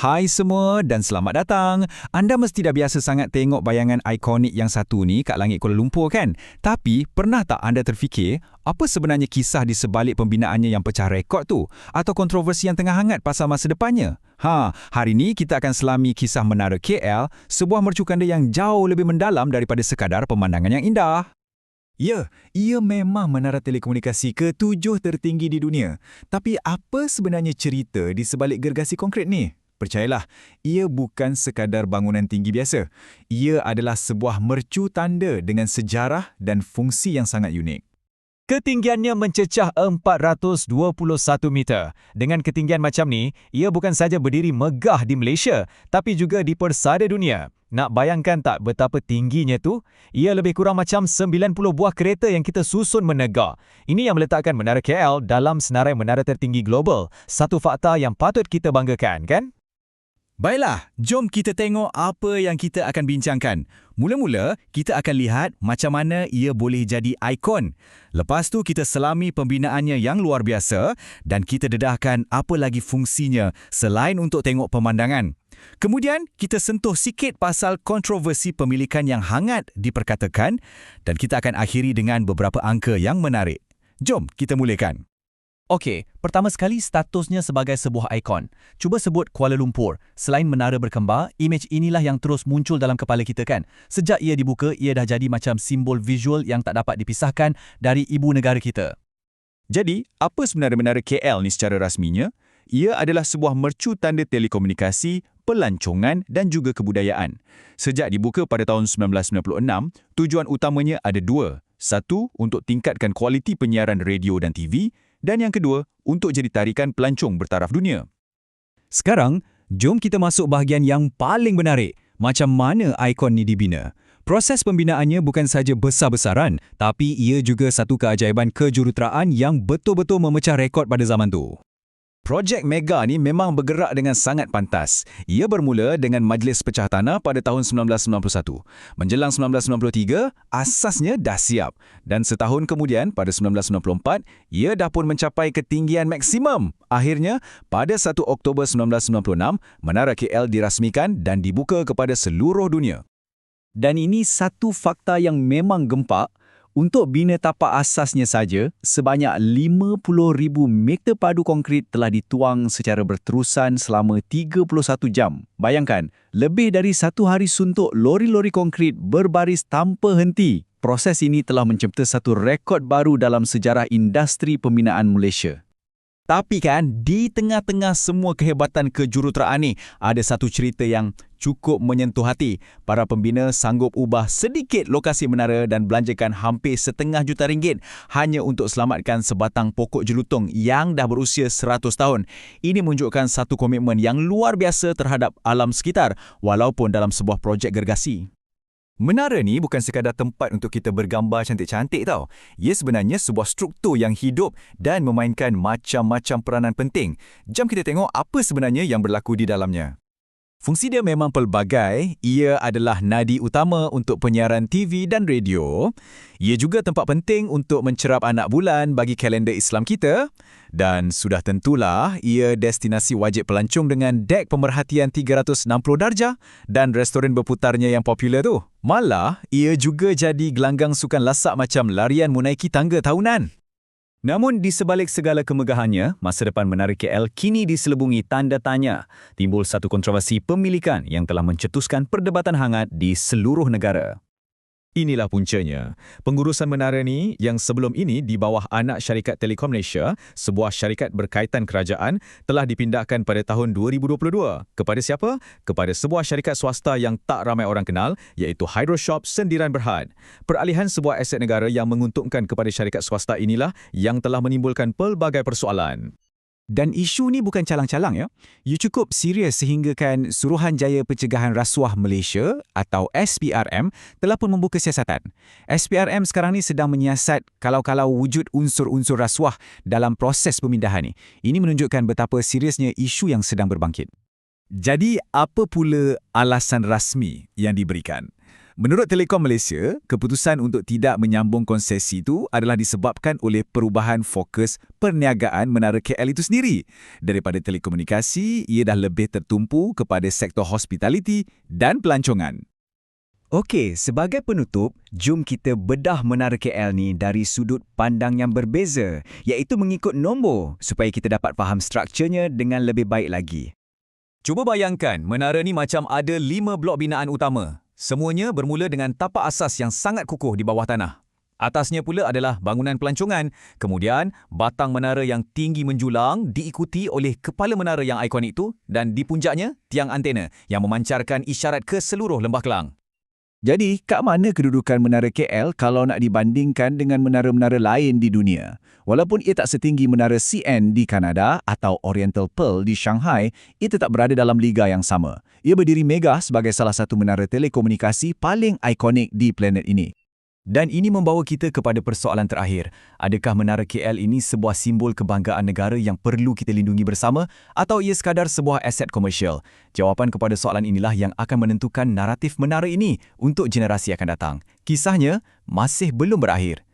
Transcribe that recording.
Hai semua dan selamat datang. Anda mesti dah biasa sangat tengok bayangan ikonik yang satu ni kat langit Kuala Lumpur kan? Tapi pernah tak anda terfikir apa sebenarnya kisah di sebalik pembinaannya yang pecah rekod tu? Atau kontroversi yang tengah hangat pasal masa depannya? Ha, hari ni kita akan selami kisah Menara KL, sebuah mercukanda yang jauh lebih mendalam daripada sekadar pemandangan yang indah. Ya, ia memang menara telekomunikasi ketujuh tertinggi di dunia. Tapi apa sebenarnya cerita di sebalik gergasi konkret ni? Percayalah, ia bukan sekadar bangunan tinggi biasa. Ia adalah sebuah mercu tanda dengan sejarah dan fungsi yang sangat unik. Ketinggiannya mencecah 421 meter. Dengan ketinggian macam ni, ia bukan saja berdiri megah di Malaysia, tapi juga di persada dunia. Nak bayangkan tak betapa tingginya tu? Ia lebih kurang macam 90 buah kereta yang kita susun menegak. Ini yang meletakkan Menara KL dalam senarai menara tertinggi global. Satu fakta yang patut kita banggakan, kan? Baiklah, jom kita tengok apa yang kita akan bincangkan. Mula-mula, kita akan lihat macam mana ia boleh jadi ikon. Lepas tu kita selami pembinaannya yang luar biasa dan kita dedahkan apa lagi fungsinya selain untuk tengok pemandangan. Kemudian, kita sentuh sikit pasal kontroversi pemilikan yang hangat diperkatakan dan kita akan akhiri dengan beberapa angka yang menarik. Jom kita mulakan. Okey, pertama sekali statusnya sebagai sebuah ikon. Cuba sebut Kuala Lumpur. Selain menara berkembar, imej inilah yang terus muncul dalam kepala kita kan. Sejak ia dibuka, ia dah jadi macam simbol visual yang tak dapat dipisahkan dari ibu negara kita. Jadi, apa sebenarnya menara KL ni secara rasminya? Ia adalah sebuah mercu tanda telekomunikasi, pelancongan dan juga kebudayaan. Sejak dibuka pada tahun 1996, tujuan utamanya ada dua. Satu, untuk tingkatkan kualiti penyiaran radio dan TV dan yang kedua, untuk jadi tarikan pelancong bertaraf dunia. Sekarang, jom kita masuk bahagian yang paling menarik. Macam mana ikon ni dibina? Proses pembinaannya bukan saja besar-besaran, tapi ia juga satu keajaiban kejuruteraan yang betul-betul memecah rekod pada zaman tu. Projek Mega ni memang bergerak dengan sangat pantas. Ia bermula dengan Majlis Pecah Tanah pada tahun 1991. Menjelang 1993, asasnya dah siap. Dan setahun kemudian, pada 1994, ia dah pun mencapai ketinggian maksimum. Akhirnya, pada 1 Oktober 1996, Menara KL dirasmikan dan dibuka kepada seluruh dunia. Dan ini satu fakta yang memang gempak untuk bina tapak asasnya saja, sebanyak 50,000 meter padu konkrit telah dituang secara berterusan selama 31 jam. Bayangkan, lebih dari satu hari suntuk lori-lori konkrit berbaris tanpa henti. Proses ini telah mencipta satu rekod baru dalam sejarah industri pembinaan Malaysia. Tapi kan, di tengah-tengah semua kehebatan kejuruteraan ni, ada satu cerita yang cukup menyentuh hati. Para pembina sanggup ubah sedikit lokasi menara dan belanjakan hampir setengah juta ringgit hanya untuk selamatkan sebatang pokok jelutong yang dah berusia 100 tahun. Ini menunjukkan satu komitmen yang luar biasa terhadap alam sekitar walaupun dalam sebuah projek gergasi. Menara ni bukan sekadar tempat untuk kita bergambar cantik-cantik tau. Ia sebenarnya sebuah struktur yang hidup dan memainkan macam-macam peranan penting. Jom kita tengok apa sebenarnya yang berlaku di dalamnya. Fungsi dia memang pelbagai. Ia adalah nadi utama untuk penyiaran TV dan radio. Ia juga tempat penting untuk mencerap anak bulan bagi kalender Islam kita. Dan sudah tentulah, ia destinasi wajib pelancong dengan dek pemerhatian 360 darjah dan restoran berputarnya yang popular tu. Malah, ia juga jadi gelanggang sukan lasak macam larian menaiki tangga tahunan. Namun di sebalik segala kemegahannya, masa depan Menara KL kini diselubungi tanda tanya. Timbul satu kontroversi pemilikan yang telah mencetuskan perdebatan hangat di seluruh negara. Inilah puncanya. Pengurusan menara ni yang sebelum ini di bawah anak syarikat Telekom Malaysia, sebuah syarikat berkaitan kerajaan, telah dipindahkan pada tahun 2022. Kepada siapa? Kepada sebuah syarikat swasta yang tak ramai orang kenal, iaitu Hydroshop Sendiran Berhad. Peralihan sebuah aset negara yang menguntungkan kepada syarikat swasta inilah yang telah menimbulkan pelbagai persoalan. Dan isu ni bukan calang-calang ya. Ia cukup serius sehinggakan Suruhanjaya Pencegahan Rasuah Malaysia atau SPRM telah pun membuka siasatan. SPRM sekarang ni sedang menyiasat kalau-kalau wujud unsur-unsur rasuah dalam proses pemindahan ni. Ini menunjukkan betapa seriusnya isu yang sedang berbangkit. Jadi apa pula alasan rasmi yang diberikan? Menurut Telekom Malaysia, keputusan untuk tidak menyambung konsesi itu adalah disebabkan oleh perubahan fokus perniagaan Menara KL itu sendiri. Daripada telekomunikasi, ia dah lebih tertumpu kepada sektor hospitality dan pelancongan. Okey, sebagai penutup, jom kita bedah Menara KL ni dari sudut pandang yang berbeza, iaitu mengikut nombor supaya kita dapat faham strukturnya dengan lebih baik lagi. Cuba bayangkan, menara ni macam ada lima blok binaan utama. Semuanya bermula dengan tapak asas yang sangat kukuh di bawah tanah. Atasnya pula adalah bangunan pelancongan, kemudian batang menara yang tinggi menjulang diikuti oleh kepala menara yang ikonik itu dan di puncaknya tiang antena yang memancarkan isyarat ke seluruh lembah Kelang. Jadi, kat mana kedudukan Menara KL kalau nak dibandingkan dengan menara-menara lain di dunia? Walaupun ia tak setinggi Menara CN di Kanada atau Oriental Pearl di Shanghai, ia tetap berada dalam liga yang sama. Ia berdiri megah sebagai salah satu menara telekomunikasi paling ikonik di planet ini. Dan ini membawa kita kepada persoalan terakhir. Adakah Menara KL ini sebuah simbol kebanggaan negara yang perlu kita lindungi bersama atau ia sekadar sebuah aset komersial? Jawapan kepada soalan inilah yang akan menentukan naratif menara ini untuk generasi akan datang. Kisahnya masih belum berakhir.